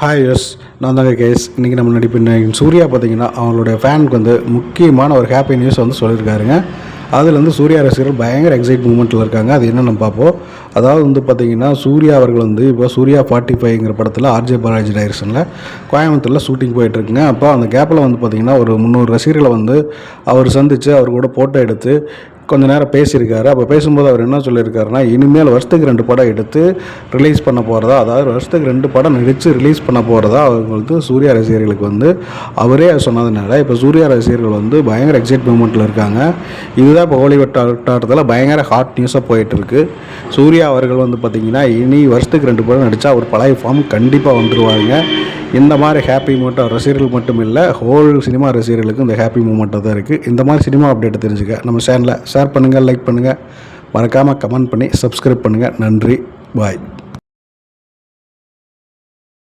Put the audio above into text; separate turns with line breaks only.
Hi S நான் தாங்க case. இன்றைக்கி நம்ம நடிப்பின் சூர்யா பார்த்தீங்கன்னா அவங்களுடைய ஃபேனுக்கு வந்து முக்கியமான ஒரு ஹாப்பி நியூஸ் வந்து சொல்லியிருக்காருங்க. அதில் வந்து சூர்யா ரசிகர்கள் பயங்கர எக்ஸைட் மூமெண்ட்டில் இருக்காங்க. அது என்னென்னு பார்ப்போம். அதாவது வந்து பார்த்திங்கன்னா சூர்யா அவர்கள் வந்து இப்போ சூர்யா ஃபார்ட்டி ஃபைவ்ங்கிற படத்தில் ஆர்ஜே பாலாஜி டைரக்ஷனில் கோயம்புத்தூரில் ஷூட்டிங் போயிட்டுருக்குங்க. அப்போ அந்த கேப்பில் வந்து பார்த்திங்கன்னா ஒரு முந்நூறு ரசிகர்களை வந்து அவர் சந்தித்து அவர் கூட ஃபோட்டோ எடுத்து கொஞ்ச நேரம் பேசியிருக்காரு. அப்போ பேசும்போது அவர் என்ன சொல்லியிருக்காருன்னா இனிமேல் வருஷத்துக்கு ரெண்டு படம் எடுத்து ரிலீஸ் பண்ண போகிறதா அதாவது வருஷத்துக்கு ரெண்டு படம் நடித்து ரிலீஸ் பண்ண போகிறதா அவங்களுக்கு சூர்யா ரசிகர்களுக்கு வந்து அவரே சொன்னதுனால இப்போ சூர்யா ரசிகர்கள் வந்து பயங்கர எக்ஸைட் மூமெண்ட்டில் இருக்காங்க. இதுதான் இப்போ ஹோலிவுட் வட்டாரத்தில் பயங்கர ஹாட் நியூஸாக போயிட்டுருக்கு. சூர்யா அவர்கள் வந்து பார்த்திங்கன்னா இனி வருஷத்துக்கு ரெண்டு படம் நடித்தா அவர் பழைய ஃபார்ம் கண்டிப்பாக வந்துடுவாங்க இந்த மாதிரி ஹாப்பி மூமெண்ட்டாக ரசிகர்கள் மட்டும் இல்லை ஹோல் சினிமா ரசிகர்களுக்கு இந்த ஹாப்பி மூமெண்ட்டாக தான் இருக்குது இந்த மாதிரி சினிமா அப்டேட் தெரிஞ்சுக்க. நம்ம சேனலை ஷேர் பண்ணுங்கள் லைக் பண்ணுங்கள் மறக்காமல் கமெண்ட் பண்ணி சப்ஸ்கிரைப் பண்ணுங்கள் நன்றி. பாய்